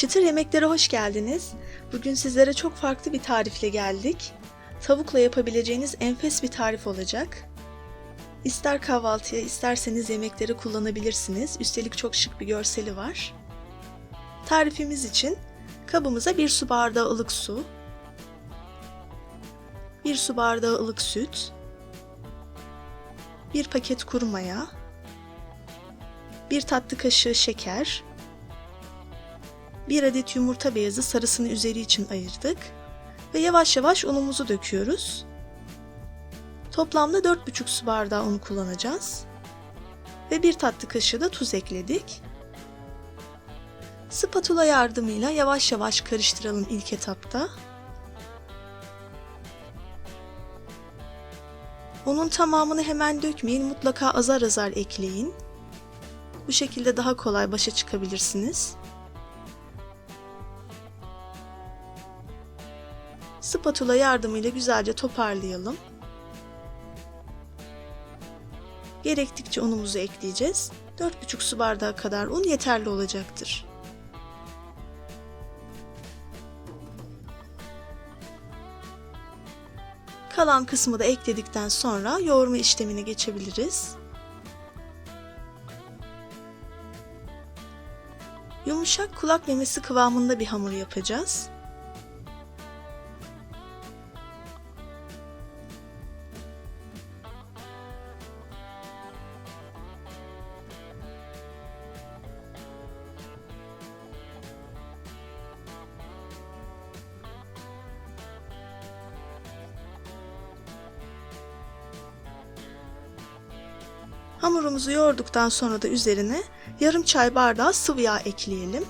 Çıtır yemeklere hoş geldiniz. Bugün sizlere çok farklı bir tarifle geldik. Tavukla yapabileceğiniz enfes bir tarif olacak. İster kahvaltıya isterseniz yemekleri kullanabilirsiniz. Üstelik çok şık bir görseli var. Tarifimiz için kabımıza bir su bardağı ılık su, bir su bardağı ılık süt, bir paket kuru maya, bir tatlı kaşığı şeker, bir adet yumurta beyazı sarısını üzeri için ayırdık ve yavaş yavaş unumuzu döküyoruz. Toplamda 4,5 su bardağı un kullanacağız. Ve bir tatlı kaşığı da tuz ekledik. Spatula yardımıyla yavaş yavaş karıştıralım ilk etapta. Unun tamamını hemen dökmeyin, mutlaka azar azar ekleyin. Bu şekilde daha kolay başa çıkabilirsiniz. Spatula yardımıyla güzelce toparlayalım. Gerektikçe unumuzu ekleyeceğiz. 4,5 su bardağı kadar un yeterli olacaktır. Kalan kısmı da ekledikten sonra yoğurma işlemine geçebiliriz. Yumuşak kulak memesi kıvamında bir hamur yapacağız. Hamurumuzu yoğurduktan sonra da üzerine yarım çay bardağı sıvı yağ ekleyelim.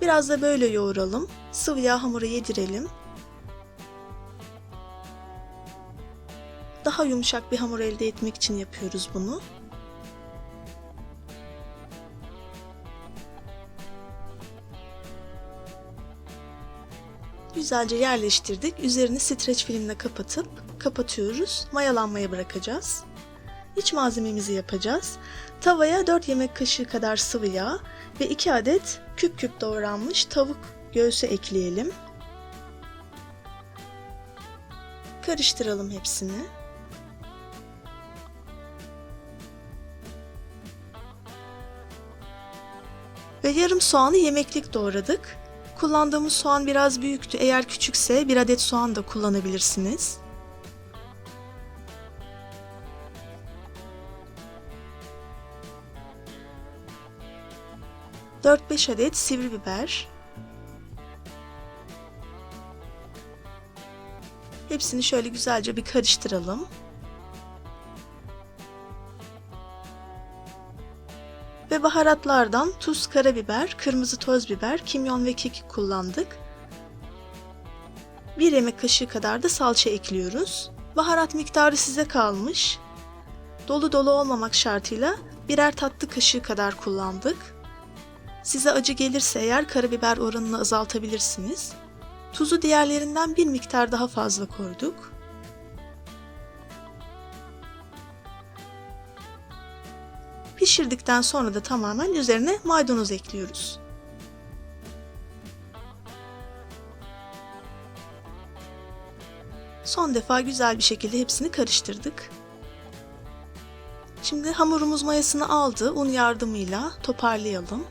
Biraz da böyle yoğuralım. Sıvı yağ hamura yedirelim. Daha yumuşak bir hamur elde etmek için yapıyoruz bunu. Güzelce yerleştirdik. Üzerini streç filmle kapatıp kapatıyoruz. Mayalanmaya bırakacağız. İç malzememizi yapacağız. Tavaya 4 yemek kaşığı kadar sıvı yağ ve 2 adet küp küp doğranmış tavuk göğsü ekleyelim. Karıştıralım hepsini. Ve yarım soğanı yemeklik doğradık. Kullandığımız soğan biraz büyüktü. Eğer küçükse bir adet soğan da kullanabilirsiniz. 4-5 adet sivri biber. Hepsini şöyle güzelce bir karıştıralım. Ve baharatlardan tuz, karabiber, kırmızı toz biber, kimyon ve kekik kullandık. Bir yemek kaşığı kadar da salça ekliyoruz. Baharat miktarı size kalmış. Dolu dolu olmamak şartıyla birer tatlı kaşığı kadar kullandık. Size acı gelirse eğer karabiber oranını azaltabilirsiniz. Tuzu diğerlerinden bir miktar daha fazla koyduk. Pişirdikten sonra da tamamen üzerine maydanoz ekliyoruz. Son defa güzel bir şekilde hepsini karıştırdık. Şimdi hamurumuz mayasını aldı. Un yardımıyla toparlayalım.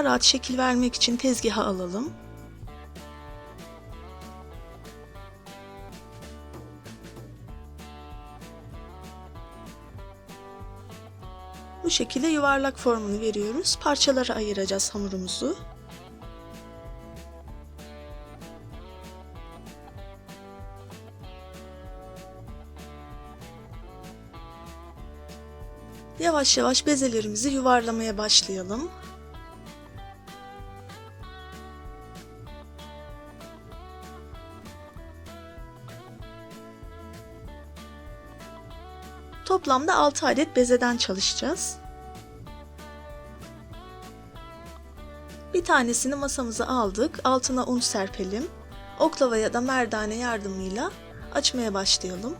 Daha rahat şekil vermek için tezgaha alalım. Bu şekilde yuvarlak formunu veriyoruz. Parçalara ayıracağız hamurumuzu. Yavaş yavaş bezelerimizi yuvarlamaya başlayalım. Toplamda 6 adet bezeden çalışacağız. Bir tanesini masamıza aldık. Altına un serpelim. Oklava ya da merdane yardımıyla açmaya başlayalım.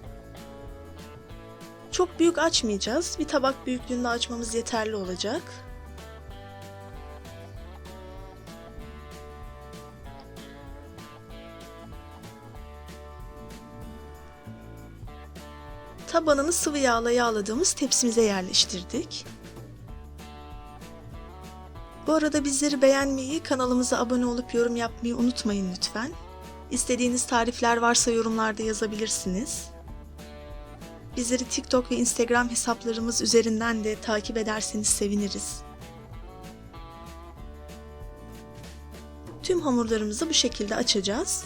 Çok büyük açmayacağız. Bir tabak büyüklüğünde açmamız yeterli olacak. Tabanını sıvı yağla yağladığımız tepsimize yerleştirdik. Bu arada bizleri beğenmeyi, kanalımıza abone olup yorum yapmayı unutmayın lütfen. İstediğiniz tarifler varsa yorumlarda yazabilirsiniz. Bizleri TikTok ve Instagram hesaplarımız üzerinden de takip ederseniz seviniriz. Tüm hamurlarımızı bu şekilde açacağız.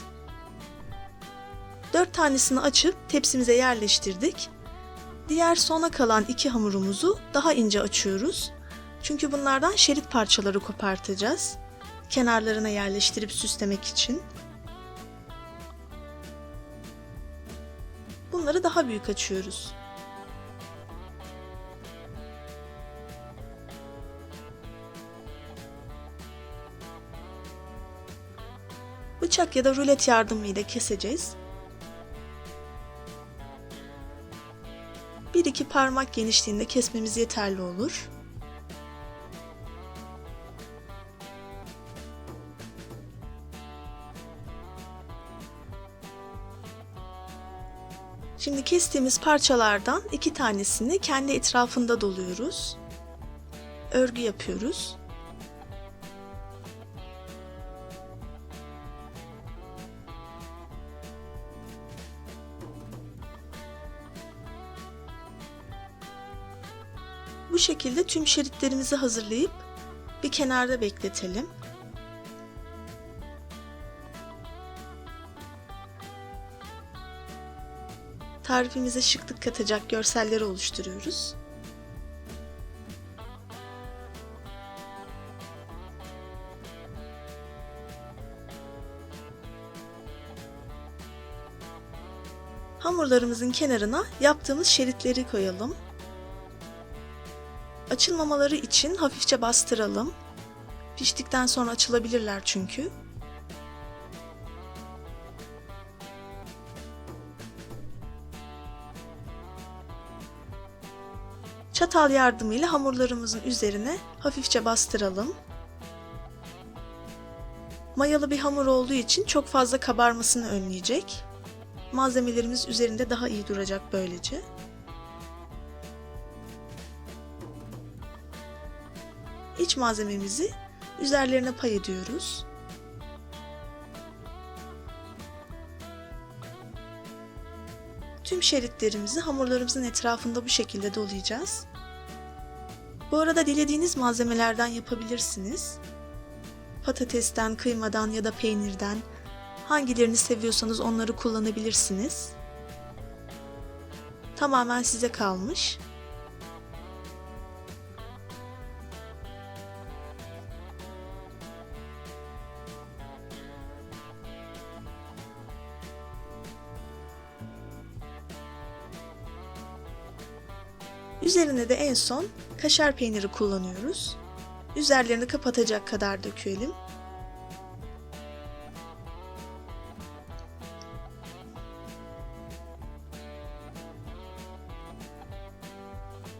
4 tanesini açıp tepsimize yerleştirdik. Diğer sona kalan iki hamurumuzu daha ince açıyoruz. Çünkü bunlardan şerit parçaları kopartacağız. Kenarlarına yerleştirip süslemek için. Bunları daha büyük açıyoruz. Bıçak ya da rulet yardımıyla keseceğiz. Bir iki parmak genişliğinde kesmemiz yeterli olur. Şimdi kestiğimiz parçalardan iki tanesini kendi etrafında doluyoruz. Örgü yapıyoruz. Bu şekilde tüm şeritlerimizi hazırlayıp bir kenarda bekletelim. Tarifimize şıklık katacak görselleri oluşturuyoruz. Hamurlarımızın kenarına yaptığımız şeritleri koyalım. Açılmamaları için hafifçe bastıralım. Piştikten sonra açılabilirler çünkü. Çatal yardımıyla hamurlarımızın üzerine hafifçe bastıralım. Mayalı bir hamur olduğu için çok fazla kabarmasını önleyecek. Malzemelerimiz üzerinde daha iyi duracak böylece. İç malzememizi üzerlerine pay ediyoruz. Tüm şeritlerimizi hamurlarımızın etrafında bu şekilde dolayacağız. Bu arada dilediğiniz malzemelerden yapabilirsiniz. Patatesten, kıymadan ya da peynirden hangilerini seviyorsanız onları kullanabilirsiniz. Tamamen size kalmış. Üzerine de en son kaşar peyniri kullanıyoruz. Üzerlerini kapatacak kadar dökelim.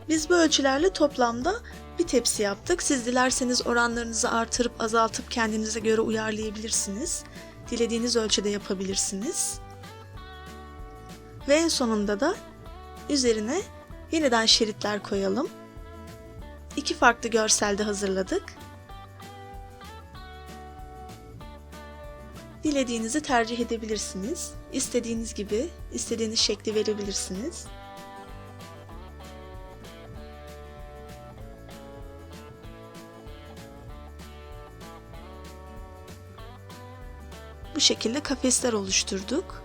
Biz bu ölçülerle toplamda bir tepsi yaptık. Siz dilerseniz oranlarınızı artırıp azaltıp kendinize göre uyarlayabilirsiniz. Dilediğiniz ölçüde yapabilirsiniz. Ve en sonunda da üzerine Yeniden şeritler koyalım. İki farklı görselde hazırladık. Dilediğinizi tercih edebilirsiniz. İstediğiniz gibi, istediğiniz şekli verebilirsiniz. Bu şekilde kafesler oluşturduk.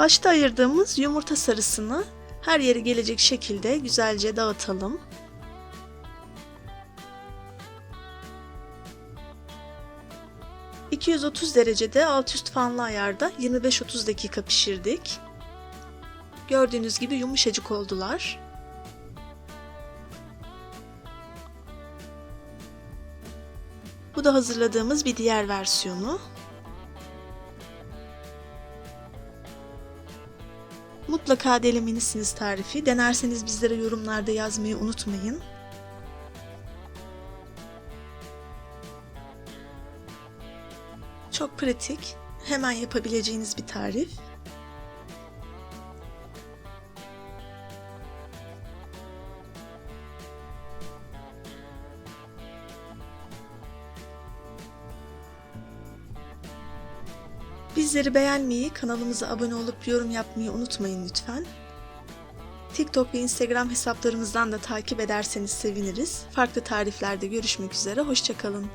Başta ayırdığımız yumurta sarısını her yere gelecek şekilde güzelce dağıtalım. ...230 derecede alt üst fanlı ayarda 25-30 dakika pişirdik. Gördüğünüz gibi yumuşacık oldular. Bu da hazırladığımız bir diğer versiyonu. Mutlaka denemelisiniz tarifi. Denerseniz bizlere yorumlarda yazmayı unutmayın. Çok pratik, hemen yapabileceğiniz bir tarif. Bizleri beğenmeyi, kanalımıza abone olup yorum yapmayı unutmayın lütfen. TikTok ve Instagram hesaplarımızdan da takip ederseniz seviniriz. Farklı tariflerde görüşmek üzere, hoşçakalın.